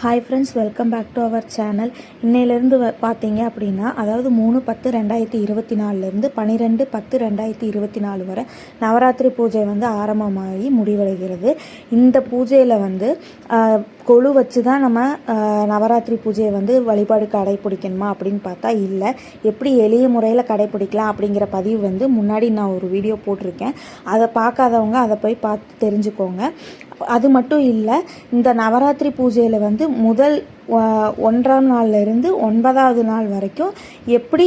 Hi friends welcome back to our channel இன்னையிலேருந்து வ- பார்த்தீங்க அப்படின்னா அதாவது மூணு பத்து ரெண்டாயிரத்தி இருபத்தி நாலுலேருந்து பன்னிரெண்டு பத்து ரெண்டாயிரத்தி இருபத்தி நாலு வரை நவராத்திரி பூஜை வந்து ஆரம்பமாகி முடிவடைகிறது. இந்த பூஜையில் வந்து கொழு வச்சு தான் நம்ம நவராத்திரி பூஜையை வந்து வழிபாடு கடைப்பிடிக்கணுமா அப்படின்னு பார்த்தா இல்லை. எப்படி எளிய முறையில் கடைப்பிடிக்கலாம் அப்படிங்கிற பதிவு வந்து முன்னாடி நான் ஒரு வீடியோ போட்டிருக்கேன். அதை பார்க்காதவங்க அதை போய் பார்த்து தெரிஞ்சுக்கோங்க. அது மட்டும் இல்லை இந்த நவராத்திரி பூஜையில் வந்து முதல் ஒன்றாம் நாள்ல இருந்து ஒன்பதாவது நாள் வரைக்கும் எப்படி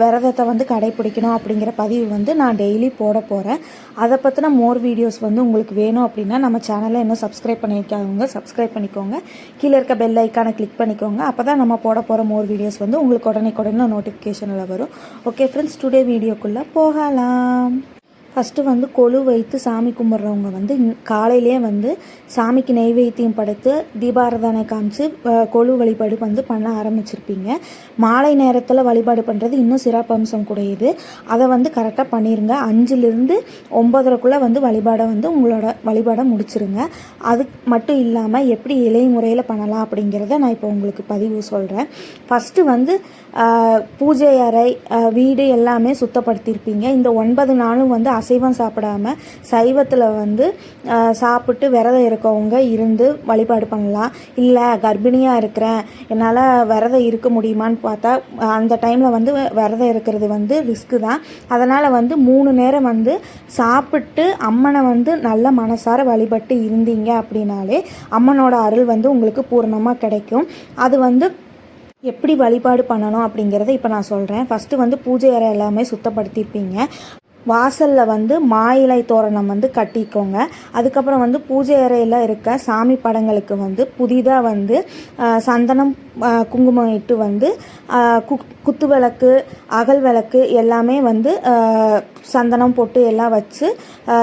விரதத்தை வந்து கடைப்பிடிக்கணும் அப்படிங்கிற பதிவு வந்து நான் டெய்லி போட போகிறேன் அதை பற்றின மோர் வீடியோஸ் வந்து உங்களுக்கு வேணும் அப்படின்னா நம்ம சேனலை இன்னும் சப்ஸ்கிரைப் பண்ணிக்காதவங்க சப்ஸ்கிரைப் பண்ணிக்கோங்க. கீழே இருக்க பெல் ஐக்கானை கிளிக் பண்ணிக்கோங்க. அப்போ தான் நம்ம போட போகிற மோர் வீடியோஸ் வந்து உங்களுக்கு உடனே உடனே நோட்டிஃபிகேஷனில் வரும். ஓகே ஃப்ரெண்ட்ஸ் டுடே வீடியோக்குள்ளே போகலாம். ஃபஸ்ட்டு வந்து கொழு வைத்து சாமி கும்பிட்றவங்க வந்து காலையிலே காலையிலேயே வந்து சாமிக்கு நெய்வேத்தியம் படைத்து தீபாரதனை காமிச்சு கொழு வழிபாடு வந்து பண்ண ஆரம்பிச்சிருப்பீங்க. மாலை நேரத்தில் வழிபாடு பண்ணுறது இன்னும் சிறப்பம்சம் கூடியது அதை வந்து கரெக்டாக பண்ணிடுங்க அஞ்சுலேருந்து ஒம்பதரைக்குள்ளே வந்து வழிபாடை வந்து உங்களோட வழிபாடை முடிச்சிருங்க. அது மட்டும் இல்லாமல் எப்படி இலை முறையில் பண்ணலாம் அப்படிங்கிறத நான் இப்போ உங்களுக்கு பதிவு சொல்கிறேன் ஃபஸ்ட்டு வந்து பூஜை அறை வீடு எல்லாமே சுத்தப்படுத்தியிருப்பீங்க இந்த ஒன்பது நாளும் வந்து அசைவம் சாப்பிடாம சைவத்தில் வந்து சாப்பிட்டு விரதம் இருக்கவங்க இருந்து வழிபாடு பண்ணலாம். இல்லை கர்ப்பிணியாக இருக்கிறேன் என்னால் விரதம் இருக்க முடியுமான்னு பார்த்தா அந்த டைமில் வந்து விரதம் இருக்கிறது வந்து ரிஸ்க்கு தான். அதனால் வந்து மூணு நேரம் வந்து சாப்பிட்டு அம்மனை வந்து நல்ல மனசார வழிபட்டு இருந்தீங்க அப்படின்னாலே அம்மனோட அருள் வந்து உங்களுக்கு பூர்ணமாக கிடைக்கும். அது வந்து எப்படி வழிபாடு பண்ணணும் அப்படிங்கிறத இப்போ நான் சொல்கிறேன் ஃபஸ்ட்டு வந்து பூஜை அறை எல்லாமே சுத்தப்படுத்தியிருப்பீங்க வாசலில் வந்து மா இலை தோரணம் வந்து கட்டிக்கோங்க. அதுக்கப்புறம் வந்து பூஜை அறையில் இருக்க சாமி படங்களுக்கு வந்து புதிதாக வந்து சந்தனம் குங்குமம் இட்டு வந்து கு குத்து விளக்கு அகல் விளக்கு எல்லாமே வந்து சந்தனம் போட்டு எல்லாம் வச்சு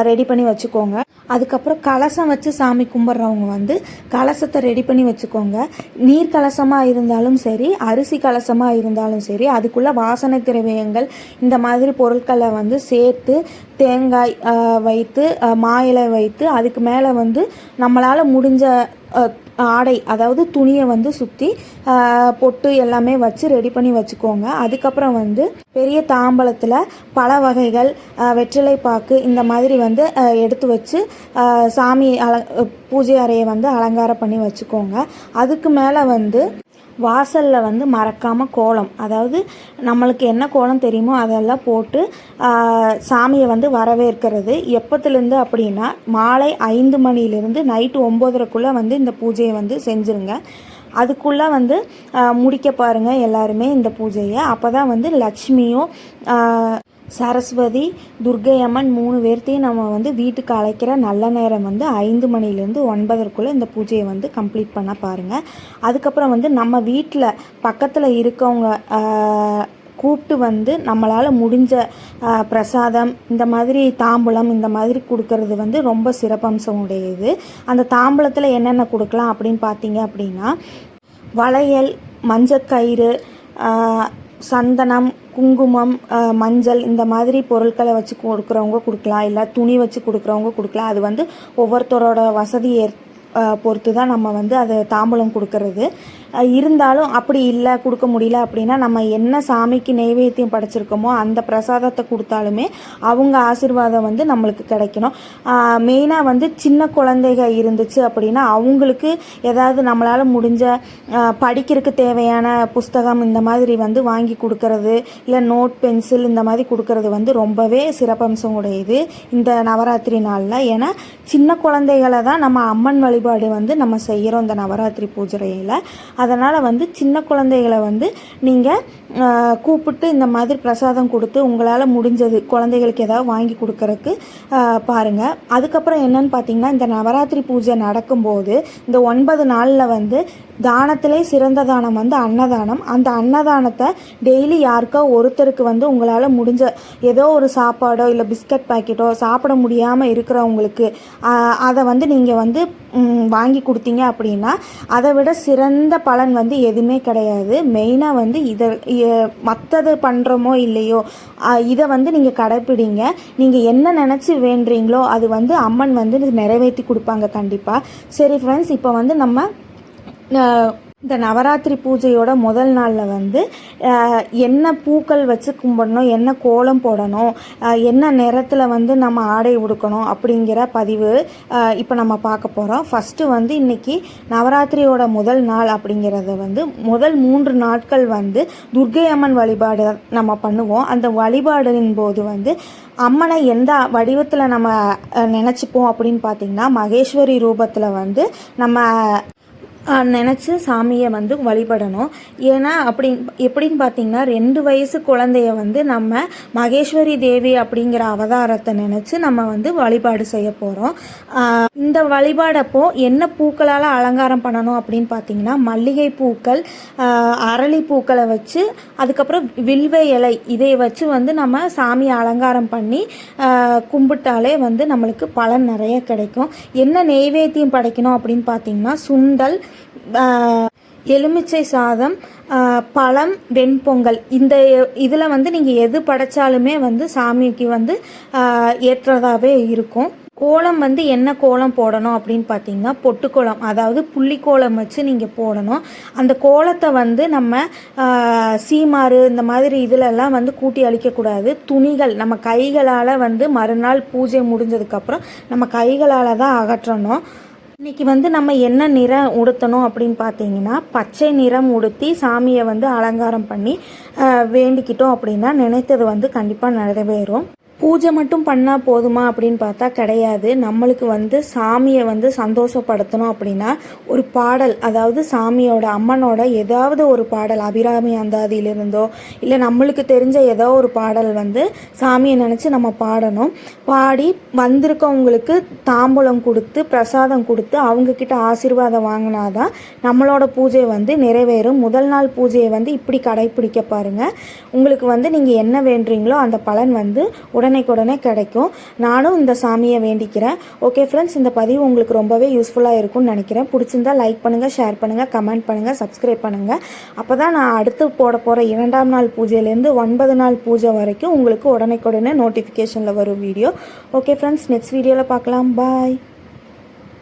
ரெடி பண்ணி வச்சுக்கோங்க. அதுக்கப்புறம் கலசம் வச்சு சாமி கும்பிட்றவங்க வந்து கலசத்தை ரெடி பண்ணி வச்சுக்கோங்க. நீர் கலசமாக இருந்தாலும் சரி அரிசி கலசமாக இருந்தாலும் சரி அதுக்குள்ளே வாசனை திரவியங்கள் இந்த மாதிரி பொருட்களை வந்து சேர்த்து தேங்காய் வைத்து மாயிலை வைத்து அதுக்கு மேலே வந்து நம்மளால் முடிஞ்ச ஆடை அதாவது துணியை வந்து சுற்றி பொட்டு எல்லாமே வச்சு ரெடி பண்ணி வச்சுக்கோங்க. அதுக்கப்புறம் வந்து பெரிய தாம்பலத்தில் பல வகைகள் வெற்றிலை பாக்கு இந்த மாதிரி வந்து எடுத்து வச்சு சாமி அல பூஜை அறையை வந்து அலங்காரம் பண்ணி வச்சுக்கோங்க. அதுக்கு மேலே வந்து வாசலில் வந்து மறக்காமல் கோலம். அதாவது நம்மளுக்கு என்ன கோலம் தெரியுமோ அதெல்லாம் போட்டு சாமியை வந்து வரவேற்கிறது. எப்பத்துலேருந்து அப்படின்னா மாலை ஐந்து மணிலேருந்து நைட்டு ஒம்போதரைக்குள்ளே வந்து இந்த பூஜையை வந்து செஞ்சுருங்க. அதுக்குள்ளே வந்து முடிக்க பாருங்கள் எல்லாருமே இந்த பூஜையை. அப்போ தான் வந்து லக்ஷ்மியும் சரஸ்வதி துர்க்கை அம்மன் மூணு பேர்த்தையும் நம்ம வந்து வீட்டுக்கு அழைக்கிற நல்ல நேரம் வந்து ஐந்து மணிலேருந்து ஒன்பதற்குள்ளே இந்த பூஜையை வந்து கம்ப்ளீட் பண்ண பாருங்கள் அதுக்கப்புறம் வந்து நம்ம வீட்டில் பக்கத்தில் இருக்கவங்க கூப்பிட்டு வந்து நம்மளால் முடிஞ்ச பிரசாதம் இந்த மாதிரி தாம்பூலம் இந்த மாதிரி கொடுக்கறது வந்து ரொம்ப சிறப்பம்சம் உடையது அந்த தாம்பூலத்தில் என்னென்ன கொடுக்கலாம் அப்படின்னு பார்த்தீங்க அப்படின்னா வளையல் மஞ்சக்கயிறு சந்தனம் குங்குமம் மஞ்சள் இந்த மாதிரி பொருட்களை வச்சு கொடுக்குறவங்க கொடுக்கலாம். இல்லை துணி வச்சு கொடுக்குறவங்க கொடுக்கலாம். அது வந்து ஒவ்வொருத்தரோட வசதி ஏற் பொறுத்து தான் நம்ம வந்து அதை தாம்பூலம் கொடுக்கறது. இருந்தாலும் அப்படி இல்லை கொடுக்க முடியல அப்படின்னா நம்ம என்ன சாமிக்கு நெய்வேத்தியம் படைச்சிருக்கோமோ அந்த பிரசாதத்தை கொடுத்தாலுமே அவங்க ஆசிர்வாதம் வந்து நம்மளுக்கு கிடைக்கணும். மெயினாக வந்து சின்ன குழந்தைக இருந்துச்சு அப்படின்னா அவங்களுக்கு ஏதாவது நம்மளால் முடிஞ்ச படிக்கிறதுக்கு தேவையான புஸ்தகம் இந்த மாதிரி வந்து வாங்கி கொடுக்கறது இல்லை நோட் பென்சில் இந்த மாதிரி கொடுக்கறது வந்து ரொம்பவே சிறப்பம்சம் உடையது இந்த நவராத்திரி நாளில். ஏன்னா சின்ன குழந்தைகளை தான் நம்ம அம்மன் வழிபாடு வந்து நம்ம செய்கிறோம் இந்த நவராத்திரி பூஜையில். அதனால் வந்து சின்ன குழந்தைகளை வந்து நீங்கள் கூப்பிட்டு இந்த மாதிரி பிரசாதம் கொடுத்து உங்களால் முடிஞ்சது குழந்தைகளுக்கு ஏதாவது வாங்கி கொடுக்கறதுக்கு பாருங்கள் அதுக்கப்புறம் என்னன்னு பார்த்தீங்கன்னா இந்த நவராத்திரி பூஜை நடக்கும்போது இந்த ஒன்பது நாளில் வந்து தானத்திலே சிறந்த தானம் வந்து அன்னதானம். அந்த அன்னதானத்தை டெய்லி யாருக்கோ ஒருத்தருக்கு வந்து உங்களால் முடிஞ்ச ஏதோ ஒரு சாப்பாடோ இல்லை பிஸ்கட் பாக்கெட்டோ சாப்பிட முடியாமல் இருக்கிறவங்களுக்கு அதை வந்து நீங்கள் வந்து வாங்கி கொடுத்தீங்க அப்படின்னா அதை விட சிறந்த பலன் வந்து எதுவுமே கிடையாது. மெயினாக வந்து இதை மற்றது பண்ணுறோமோ இல்லையோ இதை வந்து நீங்கள் கடைப்பிடிங்க. நீங்கள் என்ன நினச்சி வேண்டுறீங்களோ அது வந்து அம்மன் வந்து நிறைவேற்றி கொடுப்பாங்க கண்டிப்பாக சரி ஃப்ரெண்ட்ஸ் இப்போ வந்து நம்ம இந்த நவராத்திரி பூஜையோட முதல் நாளில் வந்து என்ன பூக்கள் வச்சு கும்பிடணும் என்ன கோலம் போடணும் என்ன நிறத்தில் வந்து நம்ம ஆடை உடுக்கணும் அப்படிங்கிற பதிவு இப்போ நம்ம பார்க்க போகிறோம் ஃபஸ்ட்டு வந்து இன்னைக்கு நவராத்திரியோட முதல் நாள் அப்படிங்கிறத வந்து முதல் மூன்று நாட்கள் வந்து துர்க்கை அம்மன் வழிபாடு நம்ம பண்ணுவோம். அந்த வழிபாடின் போது வந்து அம்மனை எந்த வடிவத்தில் நம்ம நினச்சிப்போம் அப்படின்னு பார்த்தீங்கன்னா மகேஸ்வரி ரூபத்தில் வந்து நம்ம நினச்சி சாமியை வந்து வழிபடணும். ஏன்னா அப்படி எப்படின்னு பார்த்தீங்கன்னா ரெண்டு வயசு குழந்தைய வந்து நம்ம மகேஸ்வரி தேவி அப்படிங்கிற அவதாரத்தை நினச்சி நம்ம வந்து வழிபாடு செய்ய போகிறோம் இந்த வழிபாடப்போ என்ன பூக்களால் அலங்காரம் பண்ணணும் அப்படின்னு பார்த்தீங்கன்னா மல்லிகை பூக்கள் அரளி பூக்களை வச்சு அதுக்கப்புறம் வில்வ இலை இதை வச்சு வந்து நம்ம சாமியை அலங்காரம் பண்ணி கும்பிட்டாலே வந்து நம்மளுக்கு பலன் நிறைய கிடைக்கும். என்ன நெய்வேத்தியம் படைக்கணும் அப்படின்னு பார்த்தீங்கன்னா சுண்டல் எலுமிச்சை சாதம் பழம் வெண்பொங்கல். இந்த இதில் வந்து நீங்கள் எது படைச்சாலுமே வந்து சாமிக்கு வந்து ஏற்றதாகவே இருக்கும். கோலம் வந்து என்ன கோலம் போடணும் அப்படின்னு பார்த்தீங்கன்னா பொட்டுக்கோலம் அதாவது புள்ளி கோலம் வச்சு நீங்கள் போடணும். அந்த கோலத்தை வந்து நம்ம சீமாறு இந்த மாதிரி இதிலெல்லாம் வந்து கூட்டி அழிக்கக்கூடாது. துணிகள் நம்ம கைகளால் வந்து மறுநாள் பூஜை முடிஞ்சதுக்கப்புறம் நம்ம கைகளால் தான் அகற்றணும். இன்னைக்கு வந்து நம்ம என்ன நிறம் உடுத்தணும் அப்படின்னு பார்த்தீங்கன்னா பச்சை நிறம் உடுத்தி சாமியை வந்து அலங்காரம் பண்ணி வேண்டிக்கிட்டோம் அப்படின்னா நினைத்தது வந்து கண்டிப்பாக நிறைவேறும். பூஜை மட்டும் பண்ணால் போதுமா அப்படின்னு பார்த்தா கிடையாது. நம்மளுக்கு வந்து சாமியை வந்து சந்தோஷப்படுத்தணும் அப்படின்னா ஒரு பாடல் அதாவது சாமியோட அம்மனோட ஏதாவது ஒரு பாடல் அபிராமி அந்தாதியிலிருந்தோ இல்லை நம்மளுக்கு தெரிஞ்ச ஏதோ ஒரு பாடல் வந்து சாமியை நினச்சி நம்ம பாடணும். பாடி வந்திருக்கவங்களுக்கு தாம்பூலம் கொடுத்து பிரசாதம் கொடுத்து அவங்கக்கிட்ட ஆசீர்வாதம் வாங்கினாதான் நம்மளோட பூஜை வந்து நிறைவேறும். முதல் நாள் பூஜையை வந்து இப்படி கடைப்பிடிக்க பாருங்கள் உங்களுக்கு வந்து நீங்கள் என்ன வேண்டுறீங்களோ அந்த பலன் வந்து உடனே உடனேக்குடனே கிடைக்கும். நானும் இந்த சாமியை வேண்டிக்கிறேன். ஓகே ஃப்ரெண்ட்ஸ் இந்த பதிவு உங்களுக்கு ரொம்பவே யூஸ்ஃபுல்லாக இருக்கும்னு நினைக்கிறேன். பிடிச்சிருந்தா லைக் பண்ணுங்கள் ஷேர் பண்ணுங்கள் கமெண்ட் பண்ணுங்கள் சப்ஸ்கிரைப் பண்ணுங்கள் அப்போ தான் நான் அடுத்து போட போகிற இரண்டாம் நாள் பூஜையிலேருந்து ஒன்பது நாள் பூஜை வரைக்கும் உங்களுக்கு உடனே நோட்டிஃபிகேஷனில் வரும் வீடியோ ஓகே ஃப்ரெண்ட்ஸ் நெக்ஸ்ட் வீடியோவில் பார்க்கலாம். பாய்